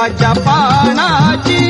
बेलाच्या पानाची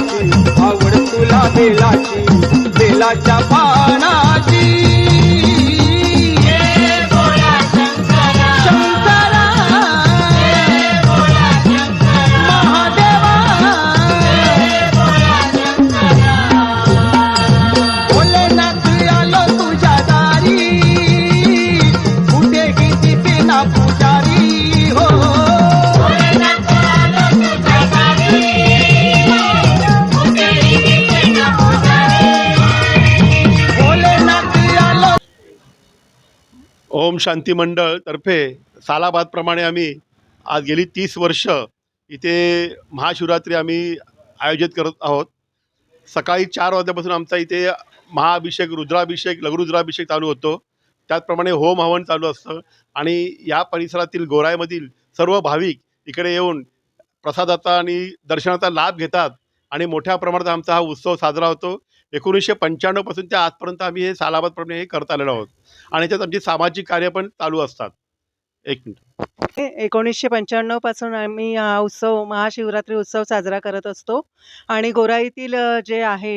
बेलाची आवड तुला बेलाची बेलाच्या पा ओम शांती मंडळ तर्फे सालाबादप्रमाणे आम्ही आज गेली तीस वर्ष इथे महाशिवरात्री आम्ही आयोजित करत आहोत. सकाळी चार वाजल्यापासून आमचा इथे महाअभिषेक रुद्राभिषेक लघुरुद्राभिषेक चालू होतो. त्याचप्रमाणे होम हवन चालू असतं आणि या परिसरातील गोरायमधील सर्व भाविक इकडे येऊन प्रसादाचा आणि दर्शनाचा लाभ घेतात आणि मोठ्या प्रमाणात आमचा हा उत्सव साजरा होतो. एकोणीसशे पंच्याण्णवपासून ते आजपर्यंत आम्ही हे सालाबादप्रमाणे हे करत आलेलो आहोत. आणि त्यात आमची सामाजिक कार्य पण चालू असतात. एक मिनिट. एकोणीसशे पंच्याण्णवपासून आम्ही हा उत्सव महाशिवरात्री उत्सव साजरा करत असतो. आणि गोराईतील जे आहे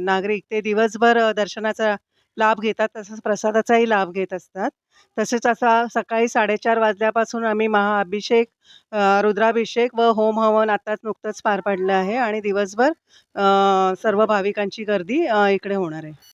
नागरिक ते दिवसभर दर्शनाचा लाभ घेतात तसंच प्रसादाचाही लाभ घेत असतात. तसेच असा सकाळी साडेचार वाजल्यापासून आम्ही महाअभिषेक रुद्राभिषेक व होम हवन आताच नुकतंच पार पडलं आहे आणि दिवसभर सर्व भाविकांची गर्दी इकडे होणार आहे.